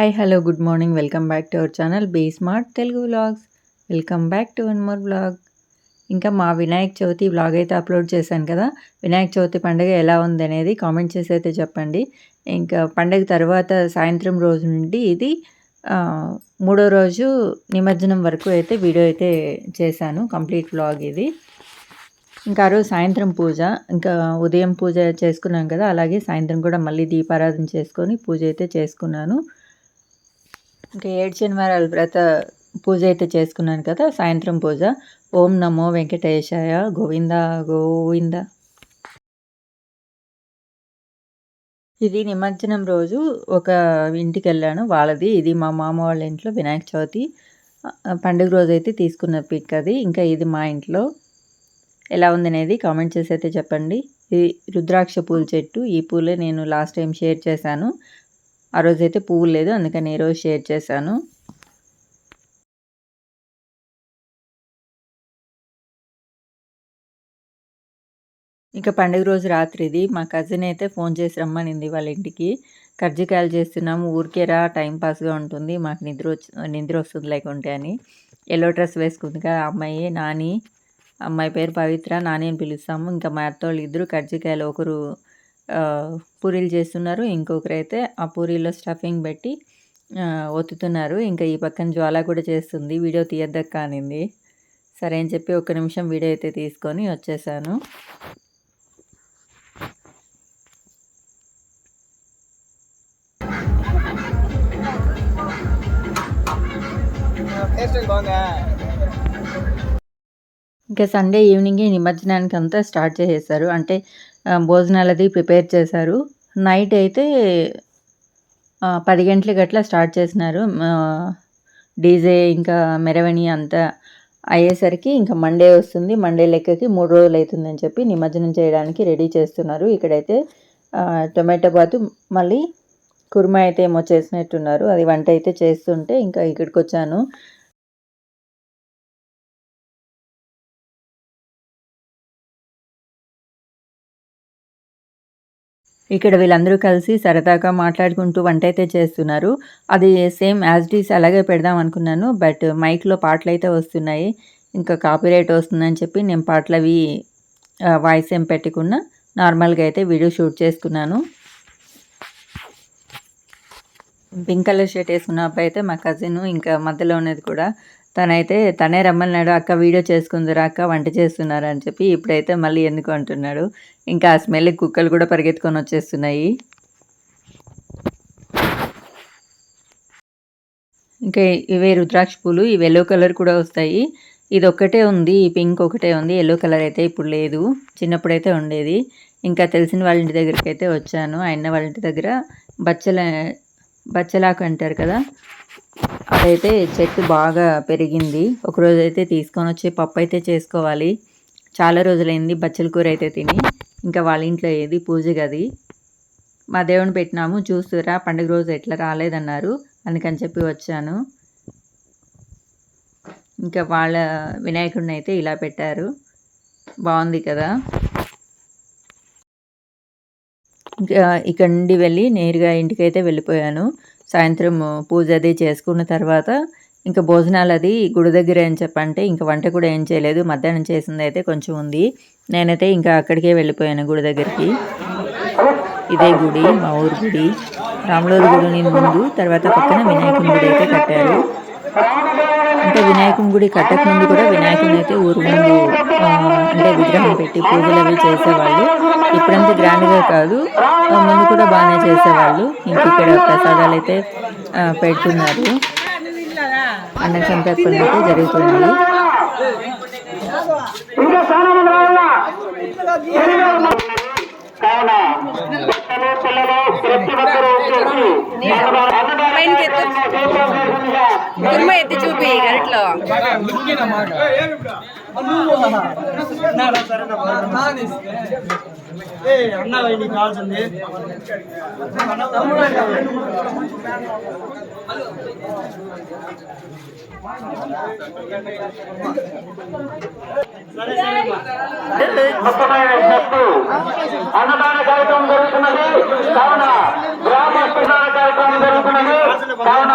Hi hello good morning welcome back to our channel be smart Telugu vlogs welcome back to one more vlog ఇంకా మా Vinayaka Chavithi vlog అయితే upload చేశాను కదా. వినాయక చవితి పండుగ ఎలా ఉంది అనేది కామెంట్ చేసి అయితే చెప్పండి. ఇంకా పండుగ తర్వాత సాయంత్రం రోజు నుండి ఇది మూడో రోజు నిమజ్జనం వరకు అయితే వీడియో అయితే చేశాను కంప్లీట్ వ్లాగ్ ఇది. ఇంకా ఆ రోజు సాయంత్రం పూజ ఇంకా ఉదయం పూజ చేసుకున్నాం కదా. అలాగే సాయంత్రం కూడా మళ్ళీ దీపారాధన చేసుకొని పూజ అయితే చేసుకున్నాను. ఇంకా ఏడు శనివారాల వ్రత పూజ అయితే చేసుకున్నాను కదా సాయంత్రం పూజ. ఓం నమో వెంకటేశాయ గోవింద గోవింద. ఇది నిమజ్జనం రోజు ఒక ఇంటికి వెళ్ళాను వాళ్ళది ఇది మా మామ వాళ్ళ ఇంట్లో వినాయక చవితి. పండుగ రోజు అయితే తీసుకున్న పిక్ అది. ఇంకా ఇది మా ఇంట్లో. ఎలా ఉందనేది కామెంట్ చేసి అయితే చెప్పండి. ఇది రుద్రాక్ష పూల చెట్టు ఈ పూలే నేను లాస్ట్ టైం షేర్ చేశాను. ఆ రోజు అయితే పువ్వులు లేదు అందుకని ఈ రోజు షేర్ చేశాను. ఇంకా పండుగ రోజు రాత్రి ఇది మా కజిన్ అయితే ఫోన్ చేసి రమ్మనింది వాళ్ళ ఇంటికి. కర్జికాయలు చేస్తున్నాము ఊరికేరా టైం పాస్గా ఉంటుంది మాకు నిద్ర వచ్చి నిద్ర వస్తుంది లేకుంటే అని. ఎల్లో డ్రెస్ వేసుకుందిగా కదా అమ్మాయి నాని. అమ్మాయి పేరు పవిత్ర నాని అని పిలుస్తాము. ఇంకా మా అత్తోళ్ళు ఇద్దరు కర్జికాయలు ఒకరు పూరీలు చేస్తున్నారు. ఇంకొకరు అయితే ఆ పూరీలో స్టఫింగ్ పెట్టి ఒత్తుతున్నారు. ఇంకా ఈ పక్కన జ్వాల కూడా చేస్తుంది. వీడియో తీయద్దక్క అనింది సరే అని చెప్పి ఒక నిమిషం వీడియో అయితే తీసుకొని వచ్చేసాను. ఇంకా సండే ఈవినింగే నిమజ్జనానికి అంతా స్టార్ట్ చేసేసారు. అంటే భోజనాలది ప్రిపేర్ చేశారు. నైట్ అయితే పది గంటలకి అట్లా స్టార్ట్ చేసినారు. డీజే ఇంకా మెరవని అంతా అయ్యేసరికి ఇంకా మండే వస్తుంది. మండే లెక్కకి మూడు రోజులు అవుతుందని చెప్పి నిమజ్జనం చేయడానికి రెడీ చేస్తున్నారు. ఇక్కడైతే టొమాటో బాతు మళ్ళీ కుర్మా అయితే ఏమో చేసినట్టున్నారు. అది వంట అయితే చేస్తుంటే ఇంకా ఇక్కడికి వచ్చాను ఇక్కడ వీళ్ళందరూ కలిసి సరదాగా మాట్లాడుకుంటూ వంట అయితే చేస్తున్నారు. అది సేమ్ యాజ్ డీస్ అలాగే పెడదాం అనుకున్నాను బట్ మైక్లో పాటలు అయితే వస్తున్నాయి. ఇంకా కాపీరైట్ వస్తుందని చెప్పి నేను పాటలు అవి వాయిస్ ఏం పెట్టకుండా నార్మల్గా అయితే వీడియో షూట్ చేసుకున్నాను. పింక్ కలర్ షర్ట్ వేసుకున్న అబ్బాయి అయితే మా కజిన్ ఇంకా మధ్యలో ఉన్నది కూడా. తనైతే తనే రమ్మన్నాడు అక్క వీడియో చేసుకుందిరా అక్క వంట చేస్తున్నారు అని చెప్పి ఇప్పుడైతే మళ్ళీ ఎందుకు అంటున్నాడు. ఇంకా ఆ స్మెల్ కుక్కలు కూడా పరిగెత్తుకొని వచ్చేస్తున్నాయి. ఇంకా ఇవే రుద్రాక్ష పూలు ఇవి ఎల్లో కలర్ కూడా వస్తాయి. ఇది ఒక్కటే ఉంది ఈ పింక్ ఒకటే ఉంది ఎల్లో కలర్ అయితే ఇప్పుడు లేదు చిన్నప్పుడు అయితే ఉండేది. ఇంకా తెలిసిన వాళ్ళ ఇంటి దగ్గరికి అయితే వచ్చాను ఆయన వాళ్ళ ఇంటి దగ్గర బచ్చల బచ్చలాకు అంటారు కదా అదైతే చెట్టు బాగా పెరిగింది. ఒకరోజు అయితే తీసుకొని వచ్చి పప్పు అయితే చేసుకోవాలి. చాలా రోజులైంది బచ్చల కూర అయితే తిని ఇంకా వాళ్ళ ఇంట్లో ఏది పూజ గది. మా దేవుని పెట్టినాము చూస్తురా పండుగ రోజు ఎట్లా రాలేదన్నారు అందుకని చెప్పి వచ్చాను. ఇంకా వాళ్ళ వినాయకుడిని అయితే ఇలా పెట్టారు. బాగుంది కదా. ఇంకా ఇక్కడి నుండి వెళ్ళి నేరుగా ఇంటికి అయితే వెళ్ళిపోయాను. సాయంత్రం పూజ అది చేసుకున్న తర్వాత ఇంకా భోజనాలు అది గుడి దగ్గర ఏం చెప్పంటే ఇంకా వంట కూడా ఏం చేయలేదు. మధ్యాహ్నం చేసింది అయితే కొంచెం ఉంది. నేనైతే ఇంకా అక్కడికే వెళ్ళిపోయాను గుడి దగ్గరికి. ఇదే గుడి మా ఊరు గుడి. రాములూరు గుడిని ముందు తర్వాత పక్కన వినాయకుని గుడి అయితే కట్టారు. అంటే వినాయకుని గుడి కట్టక ముందు కూడా వినాయకుని అయితే ఊరు ముందు అంటే విగ్రహం పెట్టి పూజలు అవి చేసేవాళ్ళు. ఇప్పుడంతా గ్రాండ్గా కాదు. ముందు కూడా బాగానే చేసేవాళ్ళు. ఇంక ఇక్కడ ప్రసాదాలు అయితే ఆ, పెడుతున్నారు. అన్న సంతర్పణ అయితే జరుగుతుంది కావున పిల్లలు పిల్లలు ప్రతి ఒక్కరూ వచ్చేసి పైనకి ఎత్తు. కుర్మ ఎత్తి చూపి గరిట్లో. నీకు కావాల్సింది అన్నదాన కార్యక్రమం జరుగుతున్నది. కావున గ్రామ కార్యక్రమం జరుగుతున్నది. కావున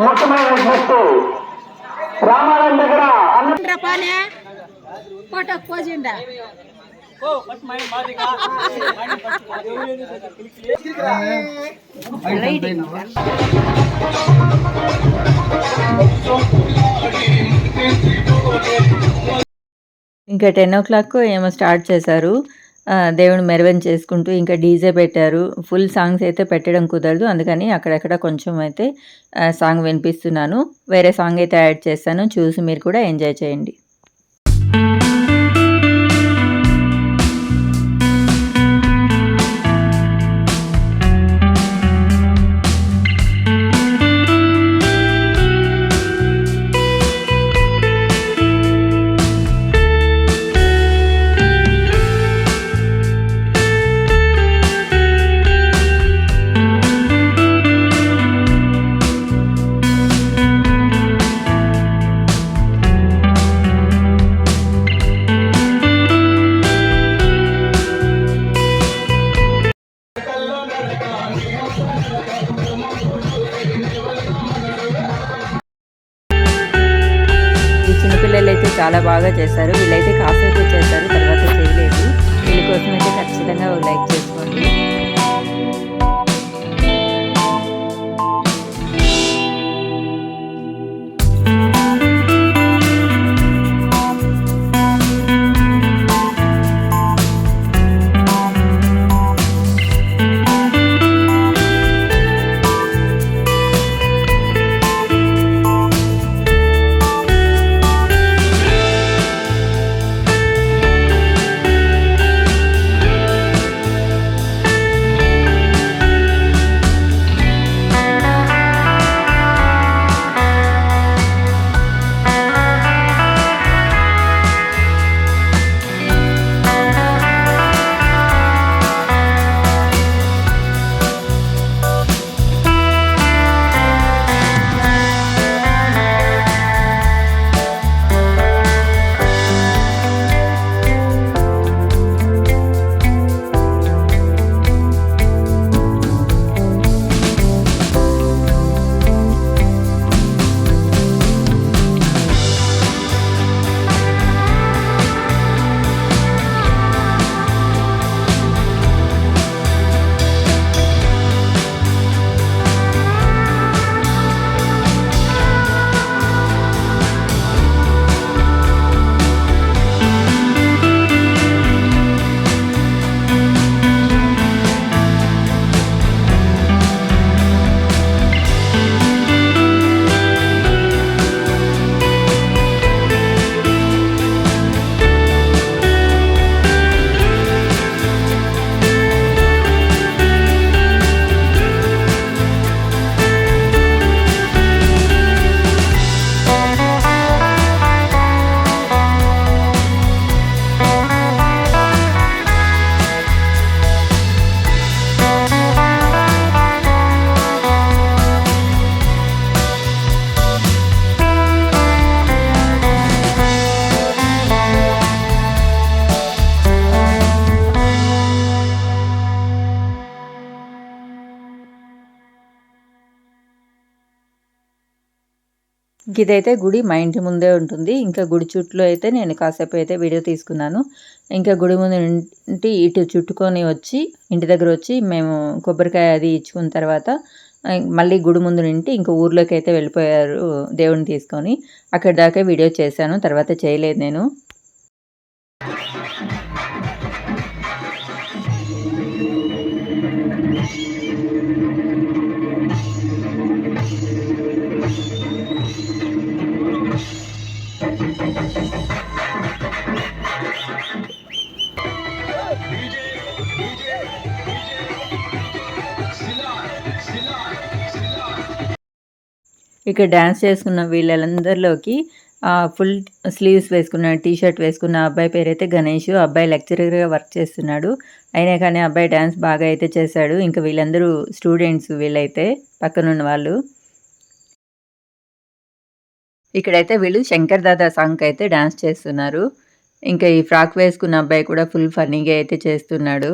ముఖ్యమైన దగ్గర అన్న ఫోటో పోజిండా ఇంకా టెన్ ఓ క్లాక్ ఏమో స్టార్ట్ చేశారు. దేవుని మెరవన్ చేసుకుంటూ ఇంకా డీజే పెట్టారు. ఫుల్ సాంగ్స్ అయితే పెట్టడం కుదరదు. అందుకని అక్కడక్కడ కొంచెం అయితే సాంగ్ వినిపిస్తున్నాను. వేరే సాంగ్ అయితే యాడ్ చేస్తాను. చూసి మీరు కూడా ఎంజాయ్ చేయండి. ఇదైతే గుడి మా ఇంటి ముందే ఉంటుంది. ఇంకా గుడి చుట్టూ అయితే నేను కాసేపు అయితే వీడియో తీసుకున్నాను. ఇంకా గుడి ముందు ఇంటి ఇటు చుట్టుకొని వచ్చి ఇంటి దగ్గర వచ్చి మేము కొబ్బరికాయ అది ఇచ్చుకున్న తర్వాత మళ్ళీ గుడి ముందు నుండి ఇంకా ఊర్లోకి అయితే వెళ్ళిపోయారు దేవుడిని తీసుకొని. అక్కడి దాకా వీడియో చేశాను తర్వాత చేయలేదు నేను. ఇక్కడ డ్యాన్స్ చేసుకున్న వీళ్ళందరిలోకి ఫుల్ స్లీవ్స్ వేసుకున్న టీ షర్ట్ వేసుకున్న అబ్బాయి పేరైతే గణేష్. అబ్బాయి లెక్చరర్గా వర్క్ చేస్తున్నాడు. అయినా కానీ అబ్బాయి డ్యాన్స్ బాగా అయితే చేశాడు. ఇంకా వీళ్ళందరూ స్టూడెంట్స్ వీళ్ళైతే పక్కనున్న వాళ్ళు. ఇక్కడైతే వీళ్ళు శంకర్ దాదా సాంగ్ అయితే డాన్స్ చేస్తున్నారు. ఇంకా ఈ ఫ్రాక్ వేసుకున్న అబ్బాయి కూడా ఫుల్ ఫన్నీగా అయితే చేస్తున్నాడు.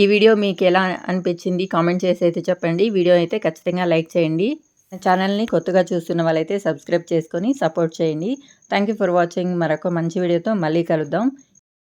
ఈ వీడియో మీకు ఎలా అనిపించింది కామెంట్ చేసి అయితే చెప్పండి. వీడియో అయితే ఖచ్చితంగా లైక్ చేయండి. ఛానల్ని కొత్తగా చూస్తున్న వాళ్ళైతే సబ్స్క్రైబ్ చేసుకొని సపోర్ట్ చేయండి. Thank you for watching. మరొక మంచి వీడియోతో మళ్ళీ కలుద్దాం.